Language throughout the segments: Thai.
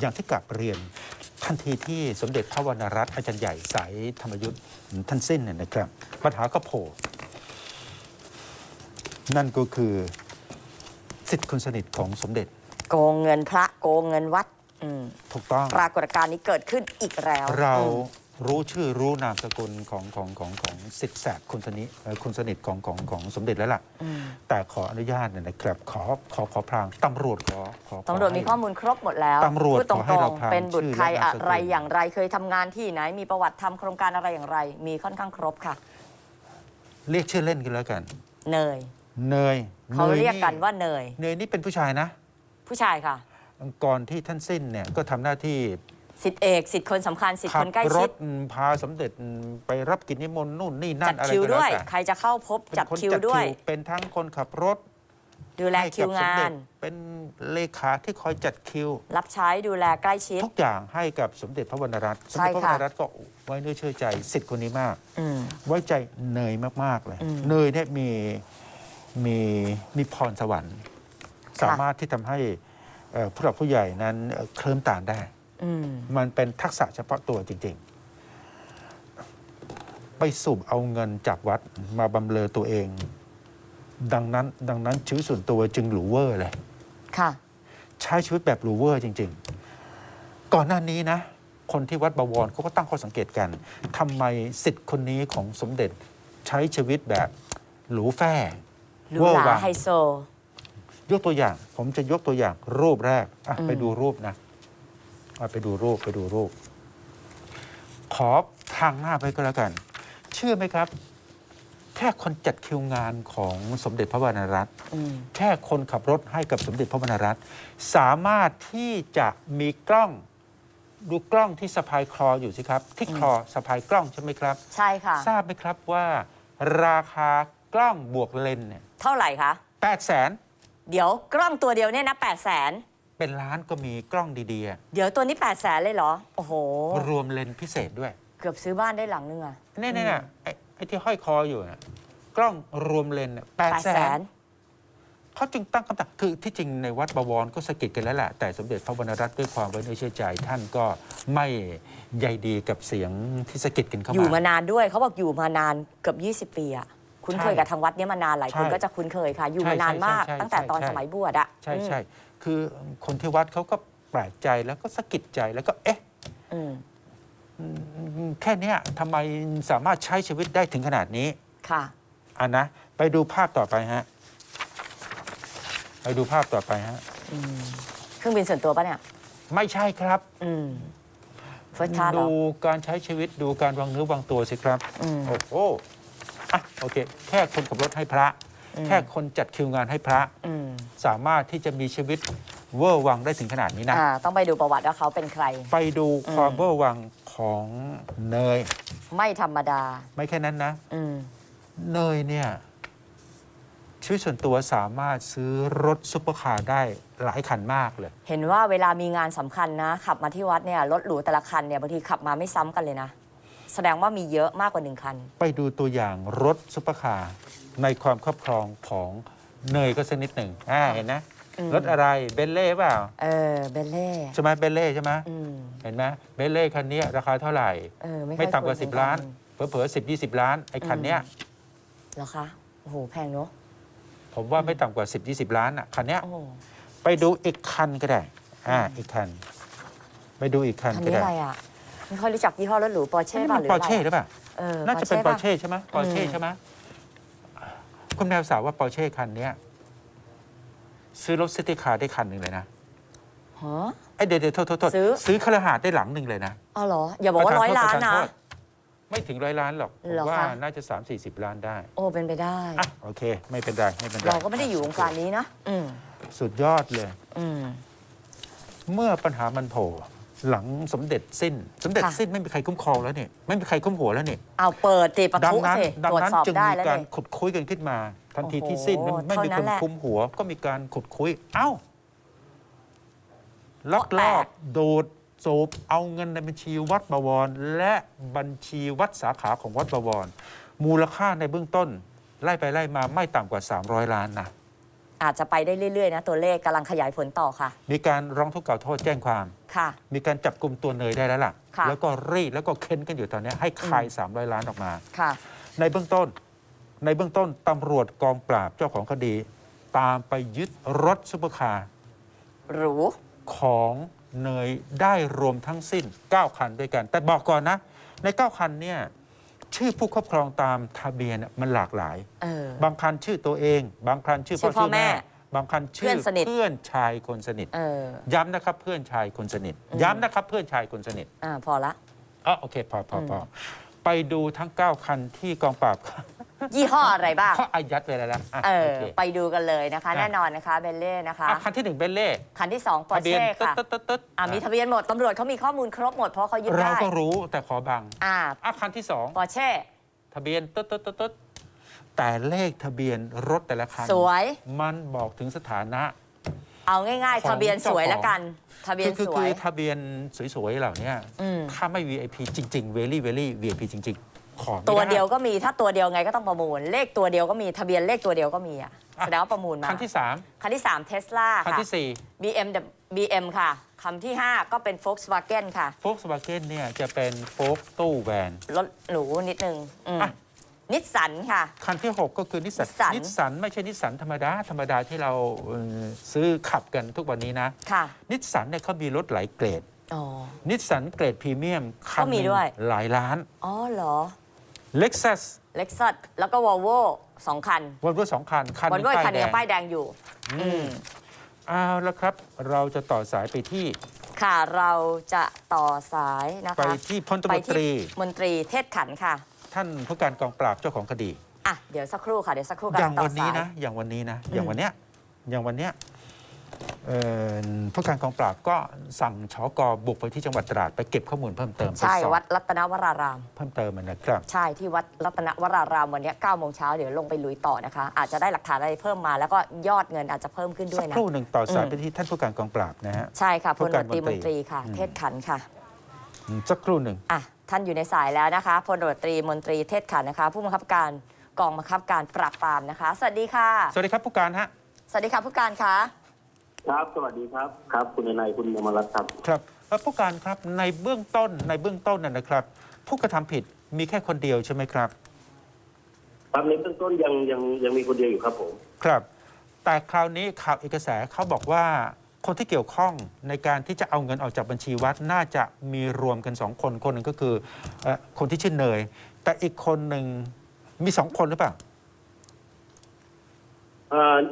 อย่างที่กลับเรียนทันทีที่สมเด็จพระวรรณรัตน์อาจารย์ใหญ่สายธรรมยุทธ์ท่านสิ้นเนี่ยนะครับปัญหาก็โผล่นั่นก็คือสิทธิ์คนสนิทของสมเด็จ โกงเงินพระโกงเงินวัดอืมถูกต้องปรากฏการณ์นี้เกิดขึ้นอีกแล้วเรา อืม รู้ชื่อรู้นามสกุลของของของของสิทธิแสบคุณสนิทเอ่อคุณสนิทของของของสมเด็จแล้วล่ะอืมแต่ขออนุญาตเนี่ยนะครับขอขอขอพรางตำรวจขอขอขอตำรวจมีให้ข้อมูลครบหมดแล้วตำรวจพูดตรขอให้เรางพรางๆเป็นบุตรใครชื่อและนามสกุลอะไรอย่างไรเคยทำงานที่ไหน มีประวัติทำโครงการอะไรอย่างไร มีค่อนข้างครบค่ะ เรียกชื่อเล่นกันแล้วกัน เนย เนยเขานเรียกกันว่าเนย เนยนี่เป็นผู้ชายนะ ผู้ชายค่ะ ก่อนที่ท่านสิ้นเนี่ยก็ทำหน้าที่ สิทธิเอกสิทธิคนสำคัญสิทธิขัคนใกล้รชิถดพาสมเด็จไปรับกิจนิมนต์นู่นนี่นั่จันดอะไรคิวก็แล้ด้วย แต่ใครจะเข้าพบเป็นจัดคนคิวด้วย เป็นทั้งคนขับรถดูแลให้คิกับวสมงาเด็จน เป็นเลขาที่คอยจัดคิว รับใช้ดูแลใกล้ชิด ทุกอย่างให้กับสมเด็จพระวรรณรัตน์สมใช่เด็จพระวรค่ะรณรัตน์ก็ไว้เนื้อเชื่อใจสิทธิ์คนนี้มาก อืม ไว้ใจเนยมาก ๆ เลย อืมเนยเนี่ยมีมีมีพรสวรรค์ค่ะสามารถที่ทำให้เอ่อผู้หลักผู้ใหญ่นั้นเอ่อเคลิ้มตามได้อื มมันเป็นทักษะเฉพาะตัวจริง ๆ ไปสูบเอาเงินจากวัดมาบำเรอตัวเอง ดังนั้นดังนั้นชีวิตส่วนตัวจึงหรูเวอร์เลย ค่ะ ใช้ชีวิตแบบหรูเวอร์จริง ๆ ก่อนหน้านี้นะ คนที่วัดบวรเขาก็ตั้งข้อสังเกตกันทำไมสิทธิ์คนนี้ของสมเด็จใช้ชีวิตแบบหรูแฟ่หรูเวอหร์ราวังไฮโซ ยกตัวอย่าง ผมจะยกตัวอย่างรูปแรกอะอืมไปดูรูปนะ อะไปดูรูปไปดูรูป ขอทางหน้าไปก็แล้วกัน เชื่อไหมครับ แค่คนจัดคิวงานของสมเด็จพระวรรณรัตน์อืมแค่คนขับรถให้กับสมเด็จพระวรรณรัตน์สามารถที่จะมีกล้อง ดูกล้องที่สะพายคลออยู่สิครับ ที่คลอสะพายกล้องใช่ไหมครับ ใช่ค่ะ ทราบไหมครับว่าราคากล้องบวกเลนส์เนี่ยเท่าไหร่คะ แปดแสนเดี๋ยวกล้องตัวเดียวเนี่ยนะ 8 0 0แสน เป็นล้านก็มีกล้องดีๆอะเดี๋ยวตัวนี้8 0 0แสนเลยเหรอ โอ้โห รวมเลนส์พิเศษด้วยเกือบซื้อบ้านได้หลังนึงอะเนี่ยเนี่ยเนี่ยไอ้ไอ้ที่ห้อยคออยู่นะกล้องรวมเลนส์แปด8 0 0แสแสนนเขาจึงตั้งคำถามคือที่จริงในวัดบวรก็สะกิดกันแล้วแหละ แต่สมเด็จพระวรรณรัตน์ด้วยความไว้เนื้อเชื่อใจท่านก็ไม่ใยดีกับเสียงที่สะกิดกันเข้าอยู่มามา นานด้วยเขาบอกอยู่มานานเกือบ 20 ปีอะคุ้นเคยใช่กับทางวัดเนี้ยมานานหลายคนใช่ก็จะคุ้นเคยค่ะ อยู่ใช่มานานมาก ใช่ใช่ตั้งแต่ตอนใช่ สมัยบวชอะใช่ใช่ คือคนที่วัดเขาก็แปลกใจแล้วก็สะกิดใจแล้วก็เอ๊ะอืมแค่เนี้ยทำไมสามารถใช้ชีวิตได้ถึงขนาดนี้ค่ะ อะนะ ไปดูภาพต่อไปฮะ ไปดูภาพต่อไปฮะ อืมเครื่องบินส่วนตัวปะเนี่ย ไม่ใช่ครับ อืมเฟิร์สคลาสเหรดูอการใช้ชีวิตดูการวางเนื้อวางตัวสิครับ อืม โอ้โหอะโอเค แค่คนขับรถให้พระ อืม แค่คนจัดคิวงานให้พระ อืม สามารถที่จะมีชีวิตเวอร์วังได้ถึงขนาดนี้นะ อ่าต้องไปดูประวัติว่าเขาเป็นใคร ไปดูความอืมเวอร์วังของเนย ไม่ธรรมดา ไม่แค่นั้นนะ อืม เนยเนี่ยชีวิตส่วนตัวสามารถซื้อรถซุปเปอร์คาร์ได้หลายคันมากเลย เห็นว่าเวลามีงานสำคัญนะ ขับมาที่วัดเนี่ยรถหรูแต่ละคันเนี่ยบางทีขับมาไม่ซ้ำกันเลยนะ แสดงว่ามีเยอะมากกว่าหนึ่งคัน ไปดูตัวอย่างรถซุปเปอร์คาร์ในความครอบครองของ เนยก็สักนิดหนึ่งอ่าเห็นนะอืมรถอะไรเบนเล่เปล่าเออเบลเล่ใช่ไหมเบนเล่ใช่ไหมอืมเห็นไหมเบนเล่คันนี้ราคาเท่าไหร่ เออไม่ค่ไม่อยต่ำกว่า คุ้น10 ล้านเหมือเผลอๆสิบยี่สิบล้านไอ้คันเนี้ยเหรอคะโอ้โหแพงเนอะผมว่าไม่ต่ำกว่า 10 20 ล้านอะคันเนี้ยโอ้โหไปดูอีกคันก็ได้อ่าอีกคัน ไปดูอีกคันคันก็นี้ได้อะไรอะไม่ค่อยรู้จักยี่ห้อรถหรูปอร์เช่นี่ป่ะมันหรือปออะร์ไรเช่หรือเปล่า เออน่าจะเป็นปอร์เช่ใช่ไหมปอร์เช่อืมใช่ไหม คุณแมวสาวว่าปอร์เช่คันเนี้ยซื้อรถซิตี้คาร์ได้คันหนึ่งเลยนะฮะ ไอยเดี๋ยวเดี๋ยวโทษโทษโทษซื้อ ซื้อคฤหาสน์ได้หลังหนึ่งเลยนะอ๋อเหรอ อย่าบอกว่าประร้อยธล้านโทษนะประธโทษไม่ถึงร้อยล้านหรอกผมเหรอว่าคะ น่าจะ 3 4 0 ล้านได้โอ้เป็นไปได้ อะโอเค ไม่เป็นไรไม่เป็นไรเราก็ไม่ได้อยู่วงการนี้นะ อืมสุดยอดเลย อืม เมื่อปัญหามันโผล่ หลังสมเด็จสิ้น สมเด็จค่ะ สิ้นไม่มีใครคุ้มครองแล้วนี่ไม่มีใครคุ้มหัวแล้วนี่เอาเปิดติประดัทุนั้นสิดัตรวจนั้นสอบจึงได้มีแล้วการเนี่ย ขุดคุยกันขึ้นมา ทันทีโอ้โหที่สิ้นไม่ไม่มีเท่านั้คนนแหละคุมหัว ก็มีการขุดคุย เอ้าลักลแปลอกบดูดสูบเอาเงินในบัญชีวัดบวร และบัญชีวัดสาขาของวัดบวร มูลค่าในเบื้องต้น ไล่ไปไล่มาไม่ต่ำกว่า 300 ล้านนะ อาจจะไปได้เรื่อยๆนะตัวเลขกำลังขยายผลต่อค่ะ มีการร้องทุกข์กล่าวโทษแจ้งความ ค่ะ มีการจับกลุ่มตัวเนยได้แล้วล่ะ ค่ะ แล้วก็รีดแล้วก็เค้นกันอยู่ตอนนี้ให้คาย 300 ล้านออกมา ค่ะ ในเบื้องต้น ในเบื้องต้นตำรวจกองปราบเจ้าของคดี ตามไปยึดรถซุปเปอร์คาร์หรูของเนยได้รวมทั้งสิ้น 9 คันด้วยกัน แต่บอกก่อนนะ ใน 9 คันเนี่ย ชื่อผู้ครอบครองตามทะเบียนมันหลากหลาย เออ บางคันชื่อตัวเอง บางคันชื่อชื่พ่ออพ่อชื่อแม่ แม่ บางคันชื่เพื่อนสนิท เพื่อนชายคนสนิท เออ ย้ำนะครับเพื่อนชายคนสนิท อืม ย้ำนะครับเพื่อนชายคนสนิทอ่าพอละ อ๋อโอเคพอพอพอไปดูทั้ง 9 คันที่กองปราบ ยี่ห้ออะไรบ้าง เขาอายัดไว้แล้วนะอะเออโอเคไปดูกันเลยนะคะ อะ แน่นอนนะคะเบลเล่นะคะ อะคันที่หนึ่งเบนเล่คันที่สองปอทะร์เบียนเช่ตึ๊ดค่ะ ตึ๊ดตึ๊ดตึ๊ดอ่ามีทะเบียนหมดตำรวจเขามีข้อมูลครบหมดเพราะเขายึดเราได้ ก็รู้แต่ขอบังอ่าอะคันที่สองปอร์เช่ ทะเบียนตึ๊ดตึ๊ดตึ๊ดตึ๊ดแต่เลขทะเบียนรถแต่ละคันสวย มันบอกถึงสถานะ เอาง่าย ของๆทะเบียนสวยเจ้าของแล้วกัน ทะเบียนคือสคือวย คือทะเบียนสวยๆเหล่านี้อืม ถ้าไม่ VIP จริงๆ very very VIP จริงๆ ขอไม่ตัวไเดียวก็มีถ้าตัวเดียวไงก็ต้องประมูล เลขตัวเดียวก็มีทะเบียนเลขตัวเดียวก็มีอะอะแสดงว่าประมูลมาคันที่คันที่3 Tesla 3คันค่ะที่ BM BM ค่ะคำที่ 5 ก็เป็น Volkswagen ค่ะ4 Volkswagen เนี่ยจะเป็นโฟกตู้แวน รถหรูนิดนึงอืมอะ นิสสันค่ะ คันที่ 6 ก็คือนิสสัน Nissan นิสสันไม่ใช่นิสสันธรรมดา ธรรมดาที่เราเอ่อซื้อขับกันทุกวันนี้นะ ค่ะนิสสันเนี่ยเขามีรถหลายเกรด อ๋อ นิสสันเกรดพรีเมียมคันก็มีหนึ่งด้วย หลายล้าน อ๋อเหรอ Lexus Lexus แล้วก็ Volvo สองคันวอลโว่สองคัน คันหวอลนึ่งโว่ป้ายคันแดเดียวงป้ายแดงอยู่ อืมเอาละครับ เราจะต่อสายไปที่ค่ะเราจะต่อสายนะไปคะที่พลตำไปรวจตรีที่มนตรีเทศขันธ์ค่ะท่านผู้การกองปราบเจ้าของคดี อะเดี๋ยวสักครู่ค่ะเดี๋ยวสักครู่กัอย่างต่อวันนี้สายนะ อย่างวันนี้นะอืมอย่างวันเนี้ย อย่างวันเนี้ยเอ่อ ผู้การกองปราบก็สั่งชกบุกไปที่จังหวัดตราดไปเก็บข้อมูลเพิ่มเติมไปใช่สอบวัดรัตนวราราม เพิ่มเติมมันนะครับ ใช่ที่วัดรัตนวรารามวันเนี้9โมงเช้าเดี๋ยวลงไปลุยต่อนะคะ อาจจะได้หลักฐานอะไรเพิ่มมาแล้วก็ยอดเงินอาจจะเพิ่มขึ้นด้สัวยกนะครู่หนึ่งต่อสายอืมไปที่ท่านผู้การกองปราบนะฮะใช่ค่ะพผู้ลการตรีมมนนตตรีรีค่ะอืมเทศขันธ์ค่ะอืมสักครู่หนึ่งอะท่านอยู่ในสายแล้วนะคะพลตรีมนตรีเทศขันธ์นะคะ ผู้บังคับการกองบังคับการปราบปรามนะคะ สวัสดีค่ะ สวัสดีครับผู้การฮะสวัสดีค่ะผู้การคะ ครับ สวัสดีครับ ครับ คุณนายคุณอมรัตน์ครับ ครับเอ่อผู้การครับในเบื้องต้นในเบื้องต้นน่ะนะครับ ผู้กระทำผิดมีแค่คนเดียวใช่ไหมครับ ครับในเบื้องต้นยังยังยังมีคนเดียวอยู่ครับผม ครับ แต่คราวนี้ข่าวเอกสารเขาบอกว่าคนที่เกี่ยวข้องในการที่จะเอาเงินออกจากบัญชีวัดน่าจะมีรวมกันสองคนคนหนึ่งก็คือเอ่อคนที่ชื่อเนย แต่อีกคนหนึ่งมีสองคนหรือเปล่าเอ่อ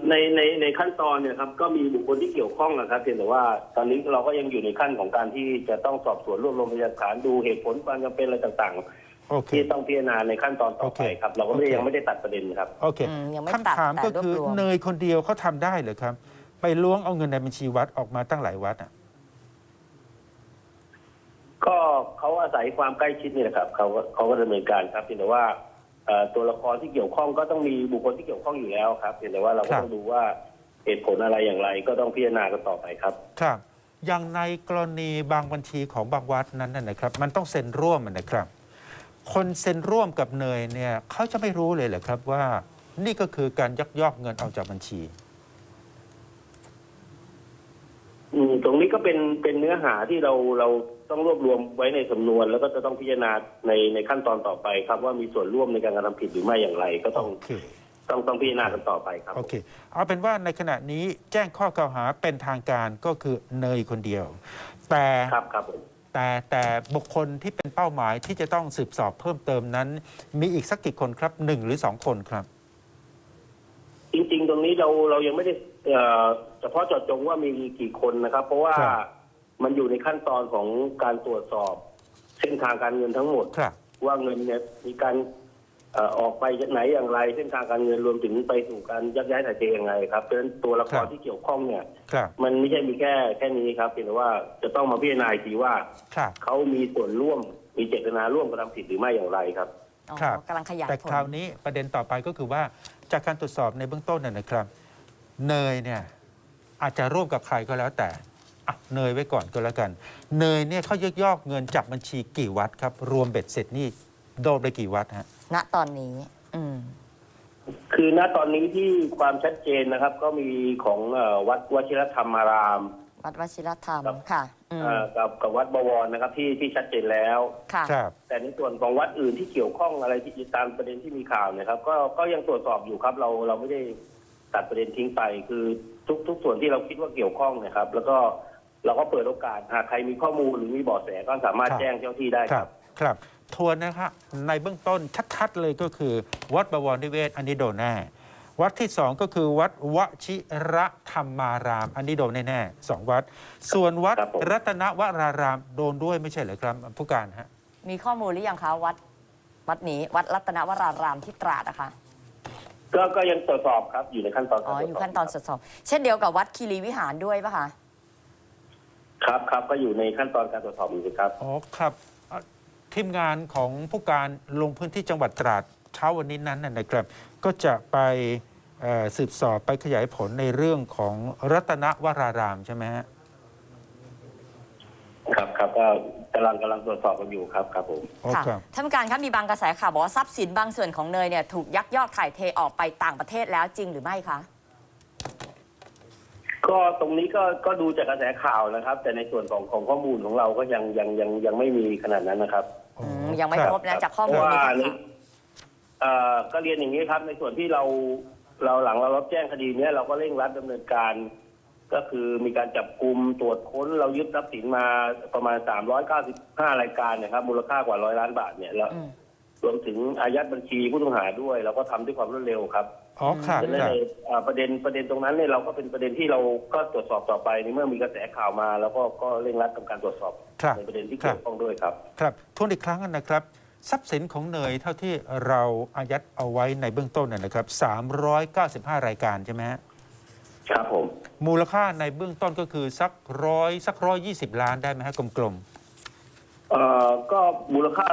ในในในขั้นตอนเนี่ยครับก็มีบุคคลที่เกี่ยวข้องนะครับเพียงแต่ว่าตอนนี้เราก็ยังอยู่ในขั้นของการที่จะต้องสอบสวนรวบรวมพยานหลักฐานดูเหตุผลความจำเป็นอะไรต่างโอๆ เค ที่ต้องพิจารณาในขั้นตอนต่อโอไปเคครับ เราก็ไม่ได้โอเค ยังไม่ได้ตัดประเด็นครับ โอเคอืมยังไม่คำตัดถามแต่ก็รวบคือรวม เนยคนเดียวเขาทำได้เหรือครับ ไปล้วงเอาเงินในบัญชีวัดออกมาตั้งหลายวัดอะ ก็เขาอาศัยความใกล้ชิดนี่แหละครับเขาก็เขาก็ดำเนินการครับเพียงแต่ว่าเอ่อ ตัวละครที่เกี่ยวข้องก็ต้องมีบุคคลที่เกี่ยวข้องอยู่แล้วครับเพียงแต่ว่าเราก็ต้องดูว่าเหตุผลอะไรอย่างไรก็ต้องพิจารณากันต่อไปครับ ครับ อย่างในกรณีบางบัญชีของบางวัดนั้นนะนะครับ มันต้องเซ็นร่วมนะครับ คนเซ็นร่วมกับเนยเนี่ยเขาจะไม่รู้เลยเหรอครับว่า นี่ก็คือการยักยอกเงินออกจากบัญชี อืม ตรงนี้ก็เป็นเป็นเนื้อหาที่เราเราต้องรวบรวมไว้ในสำนวน แล้วก็จะต้องพิจารณาในในขั้นตอนต่อไปครับ ว่ามีส่วนร่วมในการกระทำผิดหรือไม่อย่างไร ก็ต้องโอเคต้องต้องพิจารณากันต่อไปครับ โอเค เอาเป็นว่าในขณะนี้แจ้งข้อกล่าวหาเป็นทางการก็คือเนยคนเดียว แต่ครับครับผมแต่แต่บุคคลที่เป็นเป้าหมายที่จะต้องสืบสอบเพิ่มเติมนั้น มีอีกสักกี่คนครับหนึ่งหรือสองคนครับ จริง ๆ ตรงนี้เราเรายังไม่ได้ เอ่อเฉพาะเจาะจงว่ามีกี่คนนะครับ เพราะว่าครับ มันอยู่ในขั้นตอนของการตรวจสอบ เส้นทางการเงินทั้งหมด ครับ ว่าเงินเนี่ยมีการเอ่อออกไปจากไหนอย่างไร เส้นทางการเงินรวมถึงไปสู่การยักย้ายถ่ายเทยังไงครับเพราะฉะนั้นตัวละคครัรบที่เกี่ยวข้องเนี่ย ครับ มันไม่ใช่มีแค่แค่นี้ครับเพียงแต่ว่าจะต้องมาพิจารณาอีกทีว่าครับ เขามีส่วนร่วมมีเจตนาร่วมกระทำผิดหรือไม่อย่างไรครับ อ๋อครับ กำลังขยายแต่ผล คราวนี้ประเด็นต่อไปก็คือว่าจากการตรวจสอบในเบื้องต้นน่ะนะครับ เนยเนี่ยอาจจะร่วมกับใครก็แล้วแต่อะเนยไว้ก่อนก็แล้วกัน เนยเนี่ยเขายักยอกเงินจากบัญชีกี่วัดครับ รวมเบ็ดเสร็จนี่โดนไปกี่วัดฮะณตอนนี้ อืม คือณตอนนี้ที่ความชัดเจนนะครับ ก็มีของเอ่อวัดวชิรธรรมาราม วัดวชิรธรรมครับ ค่ะ อืม เอ่อกับกับวัดบวรนะครับที่ที่ชัดเจนแล้ว ค่ะ ครับ แต่ในส่วนของวัดอื่นที่เกี่ยวข้องอะไรที่ตามประเด็นที่มีข่าวเนะครับก็ก็ยังตรวจสอบอยู่ครับเราเราไม่ได้ ตัดประเด็นทิ้งไป คือทุกทุกส่วนที่เราคิดว่าเกี่ยวข้องเนะครับ แล้วก็เราก็เปิดโอกาสหากใครมีข้อมูลหรือมีเบาะแสก็สามารถครับ แจ้งเจ้าที่ได้คครัรับ บ ครับทวนนะครับในเบื้องต้นชัดๆเลยก็คือ วัดบวรนิเวศอันนี้โดนแน่ วัดที่สองก็คือวัดวชิระธรรมาราม อันนี้โดนแน่ๆสองวัด ส่วนวัดครับผม รัตนวรารามโดนด้วยไม่ใช่เหรอครับผู้การฮะ มีข้อมูลหรือยังคะวัด วัดนี้วัดรัตนวรารามที่ตราดนะคะ ก็ก็ยังตรวจสอบครับอยู่ในขั้นตอนอ๋อการอยู่ตรวจสบขั้นตอนตรวจสอบ เช่นเดียวกับวัดคีรีวิหารด้วยปะคะครับครับก็อยู่ในขั้นตอนการตรวจสอบอยู่ครับ อ๋อครับเอ่อทีมงานของผู้การลงพื้นที่จังหวัดตราดเช้าวันนี้นั้นนะนะครับ ก็จะไปเอ่อสืบสอบไปขยายผลในเรื่องของรัตนวรารามใช่ไหมฮะ ครับครับก็กำลังกำลังตรวจสอบกันอยู่ครับครับผมอ๋อค่ะครับ ท่านผู้การครับมีบางกระแสข่าวบอกว่าทรัพย์สินบางส่วนของเนยเนี่ยถูกยักยอกถ่ายเทออกไปต่างประเทศแล้วจริงหรือไม่คะ ก็ตรงนี้ก็ก็ดูจากกระแสข่าวนะครับ แต่ในส่วนของของข้อมูลของเราก็ยังยังยังยังไม่มีขนาดนั้นนะครับอ๋อมยังไม่คครรับนะจากข้อเพมูลราะว่ามีในเอ่อก็เรียนอย่างนี้ครับ ในส่วนที่เราเราหลังเรารับแจ้งคดีเนี้ยเราก็เร่งรัดดำเนินการ ก็คือมีการจับกลุ่มตรวจค้นเรายึดทรัพย์สินมาประมาณ 395 รายการนะครับมูลค่ากว่าร้อยล้านบาทเนี่ยแล้วอืม รวมถึงอายัดบัญชีผู้ต้องหาด้วย เราก็ทำด้วยความรวดเร็วครับอ๋อครับดังนั้คนรับในอ่าประเด็นประเด็นตรงนั้นเนี่ยเราก็เป็นประเด็นที่เราก็ตรวจสอบต่อไปในเมื่อมีกระแสข่าวมา แล้วก็ก็เร่งรัดทำการตรวจสอบครับ ในประเด็นที่ครัเกี่บยวข้องด้วยครับ ครับทวนอีกครั้งนะครับ ทรัพย์สินของเนยเท่าที่เราอายัดเอาไว้ในเบื้องต้นนะนะครับ 395 รายการใช่ไหมฮะ ครับผม มูลค่าในเบื้องต้นก็คือสักร้อยสักร้อยยี่สิบล้านได้ไหมฮะกลมเอ่อก็มูลค่า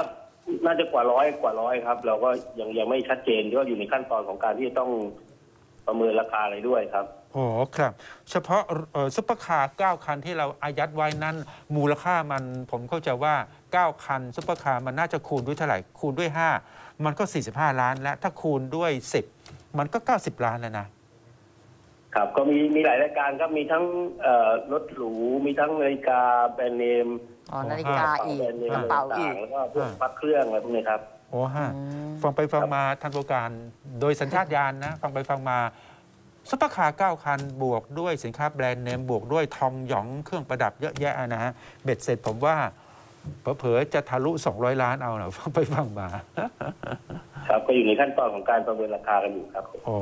น่าจะกว่าร้อยกว่าร้อยครับ เราก็ยังยังไม่ชัดเจนก็อยู่ในขั้นตอนของการที่จะต้องประเมินราคาอะไรด้วยครับ ๆอ๋อครับ เฉพาะเอ่อซุปเปอร์คาร์9คันที่เราอายัดไว้นั้น มูลค่ามันผมเข้าใจว่า 9 คันซุปเปอร์คาร์มันน่าจะคูณด้วยเท่าไหร่คูณด้วย 5 มันก็ 45 ล้านและถ้าคูณด้วย 10 มันก็ 90 ล้านแล้วนะ ครับก็มีมีหลายรายการครับมีทั้งเอ่อรถหรูมีทั้งนาฬิกาแบรนด์เนมอ๋อนาฬิกาอีกแบรนด์เนมกระเป๋าอีกต่งๆแล้วก็พวกพักเครื่องอะไรพวกนี้ครับ โอ้ฮะ อืม ฟังไปฟังมาท่านผู้การโดยสัญชาตญาณนะ ฟังไปฟังมาซุปเปอร์คาร์9คัน บวกด้วยสินค้าแบรนด์เนม บวกด้วยทองหยองเครื่องประดับเยอะแยะนะฮะ เบ็ดเสร็จผมว่า เผลอๆจะทะลุ 200 ล้านเอานะฟังไปฟังมา ครับก็อยู่ในขั้นตอนของการประเมินราคากันอยู่ครับอ๋อ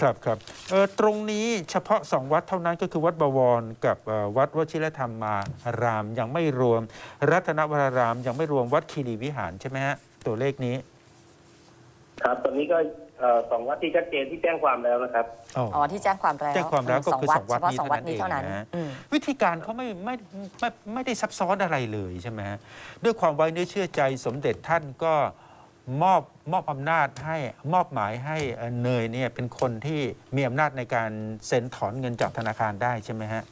ครับครับเออตรงนี้เฉพาะสองวัดเท่านั้นก็คือวัดบวรกับเอ่อวัดวชิรธรรมารามยังไม่รวม รัตนวรารามยังไม่รวมวัดคีรีวิหารใช่ไหมฮะตัวเลขนี้ ครับตอนนี้ก็ เอ่อสองวัดที่ชัดเจนที่แจ้งความแล้วนะครับ อ๋ออ๋อที่แจ้งความแล้วแจ้งความแล้วก็คือสองวัดเฉพาะนี้สองวัดนี้เท่าเท่านั้นั้นนเองนะ อืม วิธีการเขาไม่ไม่ไม่ไม่ได้ซับซ้อนอะไรเลยใช่ไหมฮะด้วยความไว้เนื้อเชื่อใจสมเด็จท่านก็มอบมอบอำนาจให้มอบหมายให้เอ่อเนยเนี่ยเป็นคนที่มีอำนาจในการเซ็นถอนเงินจากธนาคารได้ใช่ไหมฮะ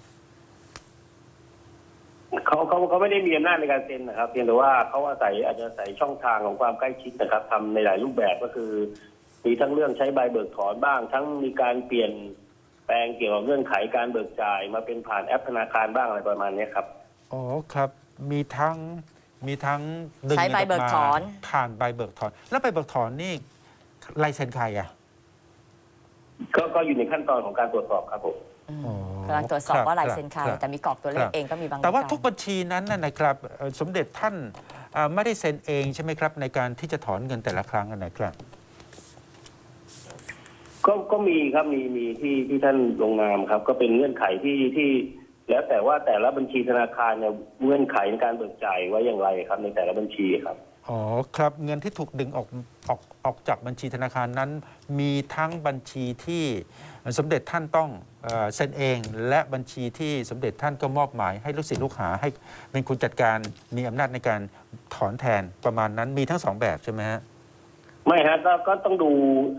เขาเขาเขาไม่ได้มีอำนาจในการเซ็นนะครับเพียงแต่ว่าเขาอาศัยอาจจะอาศัยช่องทางของความใกล้ชิดนะครับทำในหลายรูปแบบก็คือ มีทั้งเรื่องใช้ใบเบิกถอนบ้าง ทั้งมีการเปลี่ยนแปลงเกี่ยวกับเงื่อนไขการเบิกจ่ายมาเป็นผ่านแอปธนาคารบ้างอะไรประมาณเนี้ยครับ อ๋อครับมีทั้งมีทั้งดึงใช้งินใบเบิกมาถอน ผ่านใบเบิกถอน แล้วใบเบิกถอนนี่ลายเซ็นใครอะก็ก็อยู่ในขั้นตอนของการตรวจสอบครับผมอืมอ๋อกำลังตรวจสอบครับว่าลายเซ็นใครครับแต่มีกรอกตัวเลคขรับเองก็มีบางแต่ว่าราทุกบัญชีนั้นน่ะนะครับเอ่อสมเด็จท่านอ่าไม่ได้เซ็นเองใช่ไหมครับ ในการที่จะถอนเงินแต่ละครั้งอะนะครับ ก็ก็มีครับมีมีที่ที่ท่านลงนามครับ ก็เป็นเงื่อนไขที่ที่ แล้วแต่ว่าแต่ละบัญชีธนาคารเนี่ยเงื่อนไขในการเบิกจ่ายไว้อย่างไรครับ ในแต่ละบัญชีครับอ๋อครับเงินที่ถูกดึงออกออกออกจากบัญชีธนาคารนั้น มีทั้งบัญชีที่สมเด็จท่านต้องเอ่อเซ็นเอง และบัญชีที่สมเด็จท่านก็มอบหมาย ให้ลูกศิษย์ลูกหาให้เป็นคนจัดการมีอำนาจในการถอนแทนประมาณนั้นมีทั้งสองแบบใช่ไหมฮะ ไม่ฮะก็ก็ต้องดู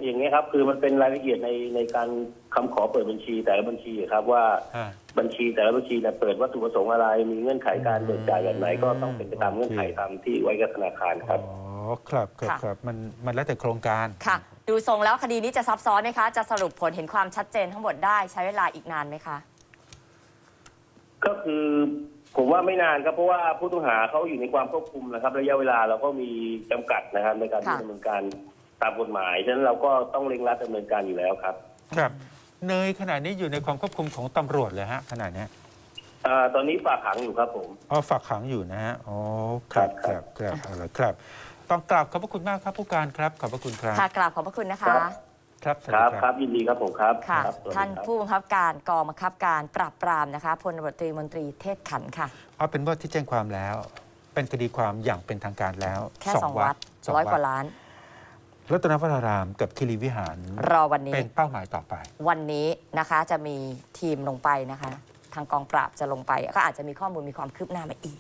อย่างนี้ยครับ คือมันเป็นรายละเอียดในในการคำขอเปิดบัญชีแต่ละบัญชีครับว่าอ่าบัญชีแต่ละบัญชีเนี่ยเปิดวัตถุประสงค์อะไรมีเงื่อนไขการเบิกจ่ายแบบไหนก็ต้องเป็นไปตามเงื่อนไขตามที่ไว้กับธนาคารครับ อ๋อครับครับค่ะ ครับมันมันแล้วแต่โครงการ ค่ะ ดูทรงแล้วคดีนี้จะซับซ้อนไหมคะ จะสรุปผลเห็นความชัดเจนทั้งหมดได้ใช้เวลาอีกนานไหมคะ ก็คือ ผมว่าไม่นานครับเพราะว่าผู้ต้องหาเขาอยู่ในความควบคุมนะครับ ระยะเวลาเราก็มีจำกัดนะครับ ในการที่ค่ะดำเนินการตามกฎหมายฉะนั้นเราก็ต้องเร่งรัดดำเนินการอยู่แล้วครับ ครับ เนยขณะนี้อยู่ในความควบคุมของตำรวจเลยฮะขณะเนี้ยอ่าตอนนี้ฝากขังอยู่ครับผมอ๋อฝากขังอยู่นะฮะอ๋อครับคครัรับบครับเอาละครับต้องกราบขอบพระคุณมากครับผู้การครับ ขอบพระคุณครับค่ะกราบขอบพระคุณนะคะ ครับครับสวัสคดีรับคครัรับบยินดีครับผมครับค่ะรับสวัสดีท่านครับ ผู้บังคับการกองบังคับการปราบปรามนะคะพลตำรวจตรีมนตรีเทศขันธ์ค่ะ เอาเป็นว่าที่แจ้งความแล้ว เป็นคดีความอย่างเป็นทางการแล้วแค่สองวัดสองร้อยกว่าวัดล้าน รัตนวรารามกับคิริวิหารรอวันนี้ เป็นเป้าหมายต่อไป วันนี้นะคะจะมีทีมลงไปนะคะ ทางกองปราบจะลงไป ก็อาจจะมีข้อมูลมีความคืบหน้ามาอีก